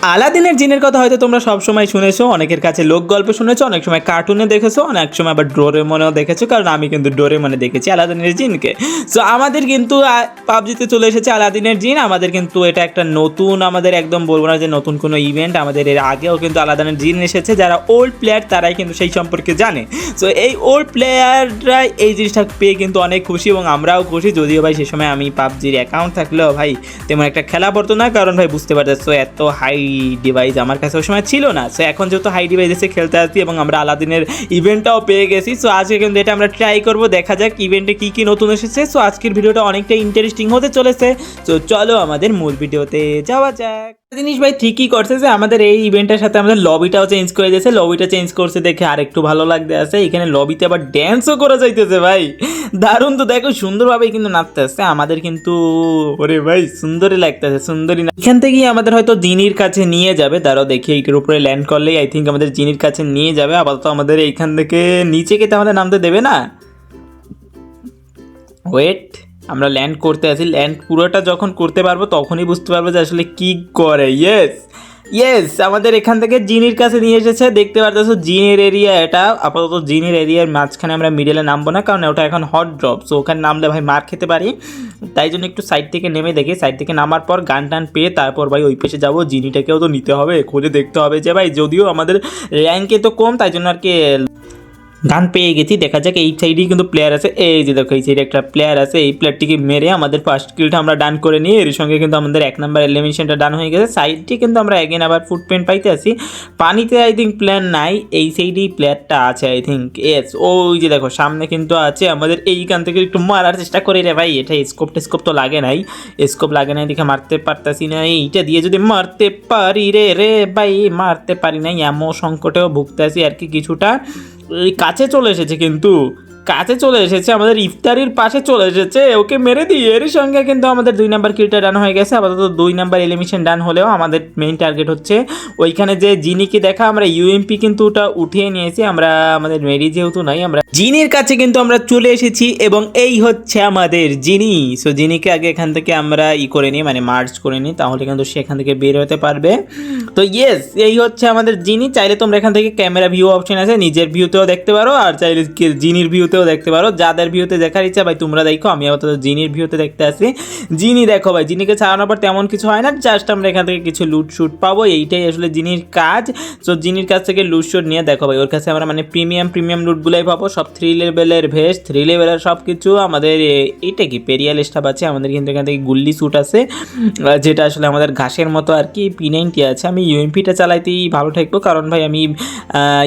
আলাদিনের জিনের কথা হয়তো তোমরা সব সময় শুনেছো, অনেকের কাছে লোক গল্প শুনেছো, অনেক সময় কার্টুনে দেখেছ, অনেক সময় আবার ডোরে মনেও দেখেছ, কারণ আমি কিন্তু ডোরে মনে দেখেছি আলাদিনের জিনকে। সো আমাদের কিন্তু পাবজিতে চলে এসেছে আলাদিনের জিন, আমাদের কিন্তু এটা একটা নতুন, আমাদের একদম বলব না যে নতুন কোনো ইভেন্ট আমাদের এর আগেও কিন্তু আলাদিনের জিন এসেছে, যারা ওল্ড প্লেয়ার তারাই কিন্তু সেই সম্পর্কে জানে। সো এই ওল্ড প্লেয়াররা এই জিনিসটা পেয়ে কিন্তু অনেক খুশি এবং আমরাও খুশি, যদিও ভাই সে সময় আমি পাবজির অ্যাকাউন্ট থাকলেও ভাই তেমন একটা খেলা পড়তো না, কারণ ভাই বুঝতে পারছ এত হাই ডিভাইস আমার কাছে ওই সময় ছিল না। সো এখন যেহেতু হাই ডিভাইস এসে খেলতে আসছি এবং আমরা আলাদিনের ইভেন্টটাও পেয়ে গেছি সো আজকে কিন্তু এটা আমরা ট্রাই করব, দেখা যাক ইভেন্টে কী কী নতুন এসেছে। সো আজকের ভিডিওটা অনেকটা ইন্টারেস্টিং হতে চলেছে। সো চলো আমাদের মূল ভিডিওতে যাওয়া যাক। জিনিস ভাই ঠিকই করছে যে আমাদের এই ইভেন্টের সাথে আমাদের লবিটাও চেঞ্জ করে দিয়েছে। লবিটা চেঞ্জ করছে দেখে আর একটু ভালো লাগতে আছে। এখানে লবিতে আবার ড্যান্সও করা যাইতেছে ভাই। দারুণ তো দেখো সুন্দরভাবে কিন্তু নাচতে আসছে আমাদের কিন্তু, ওরে ভাই, সুন্দরই লাগতেছে সুন্দরী না এখান থেকেই আমাদের হয়তো জিনির কাছে নিয়ে যাবে। দাঁড়াও দেখি এইটার উপরে ল্যান্ড করলেই আই থিঙ্ক আমাদের জিনির কাছে নিয়ে যাবে। আপাতত আমাদের এইখান থেকে নিচে কে তাহলে নামতে দেবে না? ওয়েট আমরা ল্যান্ড করতে আছি। ল্যান্ড পুরোটা যখন করতে পারব, তখনই বুঝতে পারব যে আসলে কি করে। ইয়েস ইয়েস আমাদের এখান থেকে জিনির কাছে নিয়ে এসেছে। দেখতে পারতেছো, জিনের এরিয়া এটা। আপাতত জিনের এরিয়ার মাঝখানে আমরা মিডলে নামবো না, কারণ ওটা এখন হট ড্রপ সো ওখানে নামলে ভাই মার খেতে পারি। তাই জন্য একটু সাইড থেকে নেমে দেখি। সাইড থেকে নামার পর গান টান পেয়ে তারপর ভাই ওই পেশে যাব। জিনিটাকেও তো নিতে হবে। খুঁজে দেখতে হবে যে ভাই, যদিও আমাদের র্যাঙ্কে তো কম, তাই জন্য আর কি গান পেয়ে গেছি। দেখা যাক, এই সাইডেই কিন্তু প্লেয়ার আছে। এই যে দেখো, এই সাইডে একটা প্লেয়ার আছে। এই প্লেয়ারটিকে মেরে আমাদের ফার্স্ট কিলটা আমরা ডান করে নিয়ে, এর সঙ্গে কিন্তু আমাদের এক নাম্বার এলিমিনেশনটা ডান হয়ে গেছে। সাইডটি কিন্তু আমরা এগেন আবার ফুটপ্রিন্ট পাইতে আছি পানিতে আই থিঙ্ক প্লেয়ার নাই, এই সাইডেই প্লেয়ারটা আছে আই থিঙ্ক এস ওই যে দেখো, সামনে কিন্তু আছে আমাদের। এইখান থেকে একটু মারার চেষ্টা করি রে ভাই। এটা স্কোপ টেস্কোপ তো লাগে নাই। স্কোপ লাগে নাই দেখে মারতে পারতাছি না। এইটা দিয়ে যদি মারতে পারি রে রে ভাই, মারতে পারি নাই। এমন সংকটেও ভুগতে আছি আর কি কিছুটা। কাছে চলে এসেছে কিন্তু কাছে চলে এসেছে, আমাদের ইফতারির পাশে চলে এসেছে। ওকে মেরে দিই এর সঙ্গে কিন্তু আমাদের দুই নাম্বার কিলটা ডান হয়ে গেছে। আপাতত দুই নাম্বার এলিমিশন ডান হলেও আমাদের মেইন টার্গেট হচ্ছে। ওইখানে যে জিনিকে দেখা, আমরা ইউএমপি কিন্তু ওটা উঠিয়ে নিয়েছি। আমরা আমাদের মেরি যেহেতু নাই, আমরা জিনির কাছে কিন্তু আমরা চলে এসেছি এবং এই হচ্ছে আমাদের জিনি। সো জিনিকে আগে এখান থেকে আমরা ই করে নিই মানে মার্চ করে নিই, তাহলে কিন্তু সে এখান থেকে বের হতে পারবে। তো ইয়েস এই হচ্ছে আমাদের জিনি। চাইলে তোমরা এখান থেকে ক্যামেরা ভিউ অপশন আছে, নিজের ভিউতেও দেখতে পারো, আর চাইলে জিনির ভিউতেও দেখতে পারো। যাদের ভিউতে দেখার ইচ্ছা, ভাই, তোমরা দেখো, আমি আপাতত জিনির ভিউতে দেখতে আসি জিনি দেখো, ভাই, জিনিকে ছাড়ানোর পর তেমন কিছু হয় না, জাস্ট আমরা এখান থেকে কিছু লুট শুট পাবো। এইটাই আসলে জিনির কাজ। তো জিনির কাছ থেকে লুট শুট নিয়ে দেখো, ভাই, ওর কাছে আমরা মানে প্রিমিয়াম প্রিমিয়াম লুটগুলাই পাবো। সব থ্রি লেভেলের ভেস্ট থ্রি লেভেলের সব কিছু আমাদের এইটা কি, পেরিয়াল স্টাফ আছে? আমাদের কিন্তু এখান থেকে গুল্লি স্যুট আছে। যেটা আসলে আমাদের ঘাসের মতো আর কি পি নাইনটি আছে। আমি ইউএমপিটা চালাইতেই ভালো থাকব। কারণ, ভাই, আমি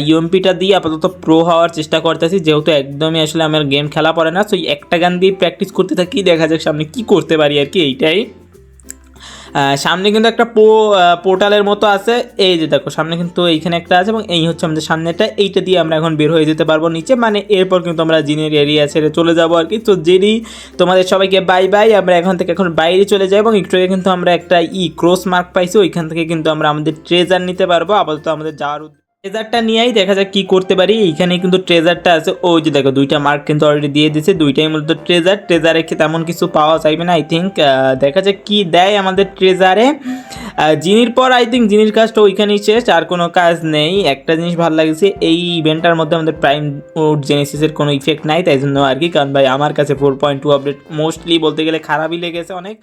ইউএমপিটা দিয়ে আপাতত প্রো হওয়ার চেষ্টা করতেছি। যেহেতু একদমই আসলে আমার গেম খেলা পড়ে না সো একটা গান দিয়ে প্র্যাকটিস করতে থাকি, দেখা যাক সামনে কি করতে পারি আর কি এইটাই। সামনে কিন্তু একটা পো পোর্টালের মতো আছে, এই যে দেখো, সামনে কিন্তু এইখানে একটা আছে এবং এই হচ্ছে আমাদের সামনেটা, এইটা দিয়ে আমরা এখন বের হয়ে যেতে পারব নিচে মানে এরপর কিন্তু আমরা জিনের এরিয়া ছেড়ে চলে যাব আর কি। তো জেনি তোমাদের সবাইকে বাই বাই আমরা এখান থেকে এখন বাইরে চলে যাই এবং একটু কিন্তু আমরা একটা ই ক্রস মার্ক পাইছি, ওইখান থেকে কিন্তু আমরা আমাদের ট্রেজার নিতে পারব, আপাতত আমাদের যাওয়ার ট্রেজারটা নিয়েই দেখা যাক কি করতে পারি। এইখানে কিন্তু ট্রেজারটা আছে। ওই যে দেখো, দুইটা মার্ক কিন্তু অলরেডি দিয়ে দিয়েছে। দুইটাই মূলত ট্রেজার ট্রেজারে তেমন কিছু পাওয়া যাইবে না আই থিঙ্ক দেখা যাক কি দেয় আমাদের ট্রেজারে জিনির পর আই থিঙ্ক জিনির কাজটা ওইখানেই শেষ, আর কোনো কাজ নেই। একটা জিনিস ভালো লাগছে, এই ইভেন্টটার মধ্যে আমাদের প্রাইম উড জেনেসিসের কোনো ইফেক্ট নাই, তাই জন্য আর কি। কারণ ভাই, আমার কাছে four point two update mostly বলতে গেলে খারাপই লেগেছে অনেক।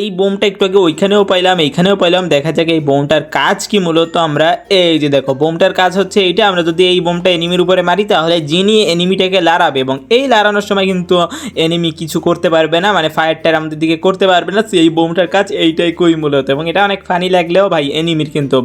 এই বোমটা একটু আগে ওইখানেও পাইলাম, এইখানেও পাইলাম। দেখা যাক এই বোমটার কাজ কি মূলত আমরা, এই যে দেখো, বোমটার কাজ হচ্ছে এইটা। আমরা যদি এই বোমটা এনিমির উপরে মারি, তাহলে যিনি এনিমিটাকে লাড়াবে এবং এই লাড়ানোর সময় কিন্তু এনিমি কিছু করতে পারবে না মানে ফায়ারটার আমাদের দিকে করতে পারবে না, সেই বোমটার কাজ এইটাই কই মূলত। এবং এটা অনেক ফানি লাগলেও ভাই এনিমির কিন্তু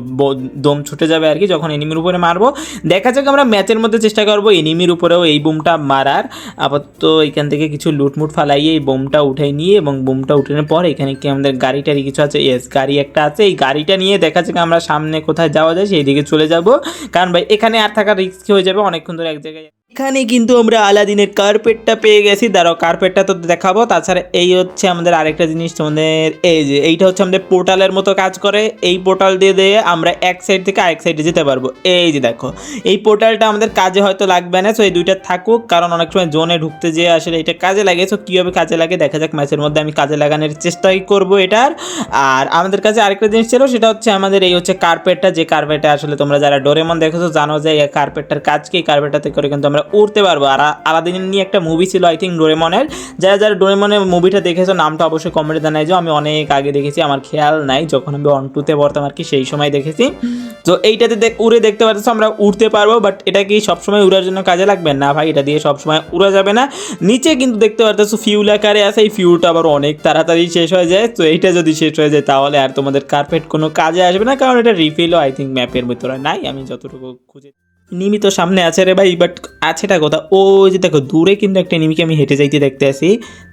দম ছুটে যাবে আর কি, যখন এনিমির উপরে মারবো। দেখা যাক আমরা ম্যাচের মধ্যে চেষ্টা করব এনিমির উপরেও এই বোমটা মারার। আপাতত এখান থেকে কিছু লুটমুট ফালাইয়ে এই বোমটা উঠাই নিয়ে এবং বোমটা উঠানোর পর এখানে কি আমাদের গাড়ি টাড়ি কিছু আছে। ইয়েস গাড়ি একটা আছে। এই গাড়িটা নিয়ে দেখা যাক আমরা সামনে কোথায় যাওয়া যায় সেই দিকে চলে যাব। কারণ ভাই, এখানে আর থাকার রিস্ক হয়ে যাবে অনেকক্ষণ ধরে এক জায়গায়। এখানে কিন্তু আমরা আলাদিনের কার্পেটটা পেয়ে গেছি। দাঁড়াও কার্পেটটা তো দেখাবো। তাছাড়া এই হচ্ছে আমাদের আরেকটা জিনিস তোমাদের এই যে, এইটা হচ্ছে আমাদের পোর্টালের মতো কাজ করে। এই পোর্টাল দিয়ে দিয়ে আমরা এক সাইড থেকে আরেক সাইডে যেতে পারব। এই যে দেখো, এই পোর্টালটা আমাদের কাজে হয়তো লাগবে না সো এই দুইটা থাকুক। কারণ অনেক সময় জোনে ঢুকতে যেয়ে আসলে এটা কাজে লাগে। সো কীভাবে কাজে লাগে, দেখা যাক ম্যাচের মধ্যে আমি কাজে লাগানোর চেষ্টাই করব এটার। আর আমাদের কাছে আরেকটা জিনিস ছিল, সেটা হচ্ছে আমাদের এই হচ্ছে কার্পেটটা যে কার্পেটটা আসলে তোমরা যারা ডোরেমন দেখেছ, জানো যে এই কার্পেটটার কাজ কি? কার্পেটটাতে করে কিন্তু আমরা উড়তে পারব। আর আলাদিন নিয়ে একটা মুভি ছিল আই থিঙ্ক ডোরেমনের যারা যারা ডোরেমনের মুভিটা দেখেছ, নামটা অবশ্যই কমেন্টে জানাই যাও আমি অনেক আগে দেখেছি, আমার খেয়াল নাই। যখন আমি অন টুতে পড়তাম আর কি, সেই সময় দেখেছি। তো এইটাতে উড়ে দেখতে পাচ্ছ আমরা উড়তে পারব। বাট এটা কি সবসময় উড়ার জন্য কাজে লাগবে? না ভাই, এটা দিয়ে সবসময় উড়া যাবে না। নিচে কিন্তু দেখতে পাচ্ছ ফিউল আকারে আছে। এই ফিউলটা আবার অনেক তাড়াতাড়ি শেষ হয়ে যায়। তো এইটা যদি শেষ হয়ে যায়, তাহলে আর তোমাদের কার্পেট কোনো কাজে আসবে না। কারণ এটা রিফিলও আই থিঙ্ক ম্যাপের ভিতরে নাই। আমি যতটুকু খুঁজে নিমি তো সামনে আছে রে ভাই বাট আছেটা কোথা ও যে দেখো, দূরে কিন্তু একটা নিমিকে আমি হেঁটে যাইতে দেখতে আসি।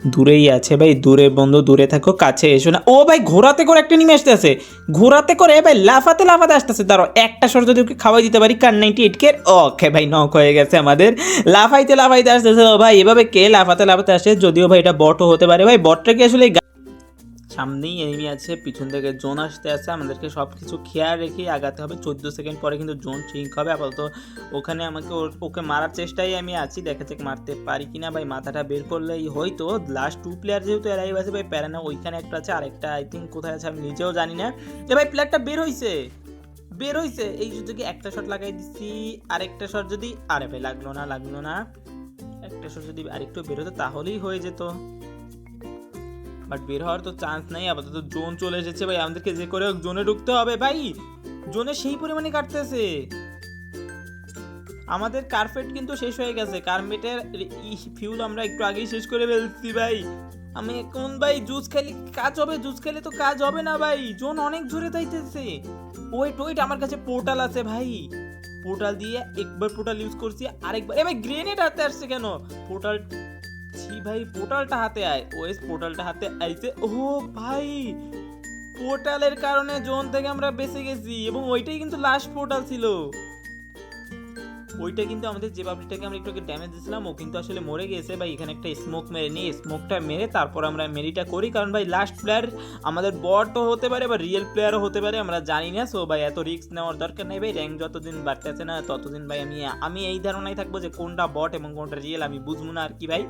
দূরেই আছে ভাই, দূরে বন্ধু, দূরে থাকো, কাছে এসো না। ও ভাই, ঘোরাতে করে একটা নিমে আসতে আছে ঘোরাতে করে ভাই, লাফাতে লাফাতে আসতেছে। তারও একটা সর যদি ওকে খাওয়াই দিতে পারি, কার নাইনটি এইট কে? ওকে ভাই, নক হয়ে গেছে আমাদের। লাফাইতে লাফাইতে আসতেছে। ও ভাই, এভাবে কে লাফাতে লাফাতে আসে? যদিও ভাই, এটা বটও হতে পারে। ভাই বটটা কি আসলে সামনেই এনিমি আছে, পিছন থেকে জোন আসতে আছে। আমাদেরকে সব কিছু খেয়াল রেখে আগাতে হবে। চোদ্দ সেকেন্ড পরে কিন্তু জোন ঠিক হবে। আপাতত ওখানে আমাকে ওকে মারার চেষ্টাই আমি আছি। দেখা যাক মারতে পারি কিনা। ভাই, মাথাটা বের করলেই হয়তো লাস্ট টু প্লেয়ার যেহেতু এরাই আছে, ভাই, প্যারানা ওইখানে একটা আছে। আরেকটা আই থিঙ্ক কোথায় আছে আমি নিজেও জানি না। এ ভাই প্লেয়ারটা বের হইছে! বের হইছে! এই যদি একটা শট লাগাই দিচ্ছি আরেকটা শট যদি, আরে ভাই, লাগল না লাগল না। একটা শট যদি আরেকটু বের হতো তাহলেই হয়ে যেত। বাট বের হওয়ার তো চান্স নাই, আপাতত জোন চলে এসেছে ভাই, আমাদেরকে যে করে হোক জোনে ঢুকতে হবে ভাই। জোনে সেই পরিমাণে কাটতেছে। আমাদের কার্পেট কিন্তু শেষ হয়ে গেছে কার্পেটের ফিউল আমরা একটু আগেই শেষ করে ফেলছি ভাই। আমি এখন ভাই জুস খেলি কাজ হবে? জুস খেলে তো কাজ হবে না ভাই জোন অনেক জোরে তাইতেছে ওয়েট ওয়েট আমার কাছে পোর্টাল আছে ভাই। পোর্টাল দিয়ে একবার পোর্টাল ইউজ করছি, আরেকবার এ ভাই গ্রেনেড হাতে আসছে কেন? পোর্টাল ভাই পোর্টালটা হাতে আয়। ওএস পোর্টালটা হাতে আইছে। ও ভাই পোর্টালের কারণে জোন থেকে আমরা বেঁচে গেছি এবং ওইটাই কিন্তু লাস্ট পোর্টাল ছিল। ওইটা কিন্তু আমাদের যে বাবলিটাকে আমরা একটু ড্যামেজ দিয়েছিলাম, ও কিন্তু আসলে মরে গেছে। ভাই, এখানে একটা স্মোক মেরে নিই স্মোকটা মেরে তারপর আমরা মেরিটা করি। কারণ ভাই লাস্ট প্লেয়ার আমাদের বটও হতে পারে বা রিয়েল প্লেয়ারও হতে পারে, আমরা জানি না। সো ভাই, এত রিস্ক নেওয়ার দরকার নেই ভাই। র্যাঙ্ক যতদিন বাড়তে আছে না, ততদিন ভাই আমি আমি এই ধারণায় থাকব যে কোনটা বট এবং কোনটা রিয়েল আমি বুঝব না আর কি ভাই।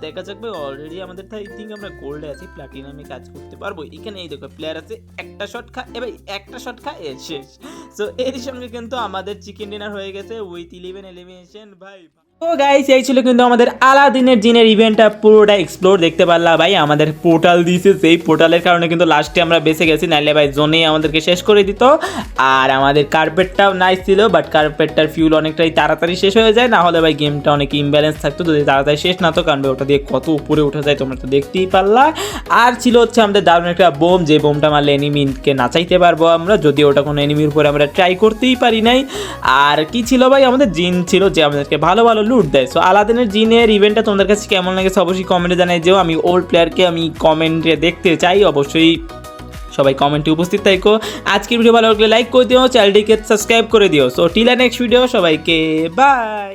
দেখা যাক ভাই অলরেডি আমাদের তাই থিঙ্ক আমরা গোল্ডে আছি প্লাটিনামে কাজ করতে পারব। এখানে এই দেখো প্লেয়ার আছে, একটা শট খা, এ ভাই, একটা শট খা, এ শেষ। সো এর সঙ্গে কিন্তু আমাদের চিকেন ডিনার হয়ে গেছে উইথ ইলেভেন এলিমিনেশন ভাই গাইস এই ছিল কিন্তু আমাদের আলাদিনের জিনের ইভেন্টটা পুরোটা এক্সপ্লোর দেখতে পারলাম ভাই। আমাদের পোর্টাল দিয়েছে, সেই পোর্টালের কারণে কিন্তু লাস্টে আমরা বেঁচে গেছি, নাইলে ভাই জোনে আমাদেরকে শেষ করে দিত। আর আমাদের কার্পেটটাও নাইস ছিল বাট কার্পেটটার ফিউল অনেকটাই তাড়াতাড়ি শেষ হয়ে যায়, না হলে ভাই গেমটা অনেক ইমব্যালেন্স থাকতো, যদি তাড়াতাড়ি শেষ না তো কারণ ওটা দিয়ে কত উপরে উঠে যায় তোমরা তো দেখতেই পারলা। আর ছিল হচ্ছে আমাদের দারুণ একটা বোম, যে বোমটা মারলে এনিমিকে নাচাইতে পারব আমরা যদি ওটা কোনো এনিমির উপরে আমরা ট্রাই করতেই পারি নাই। আর কি ছিল ভাই, আমাদের জিন ছিল, যে আমাদেরকে ভালো ভালো লুট দেয়। সো আলাদিনের জিনের ইভেন্টটা তোমাদের কাছে কেমন লাগে অবশ্যই কমেন্টে জানাই যেও। আমি ওল্ড প্লেয়ারকে আমি কমেন্টে দেখতে চাই, অবশ্যই সবাই কমেন্টে উপস্থিত থাকো। আজকের ভিডিও ভালো লাগলে লাইক করে দিও চ্যানেলটিকে সাবস্ক্রাইব করে দিও। সো টিলা নেক্সট ভিডিও সবাইকে বাই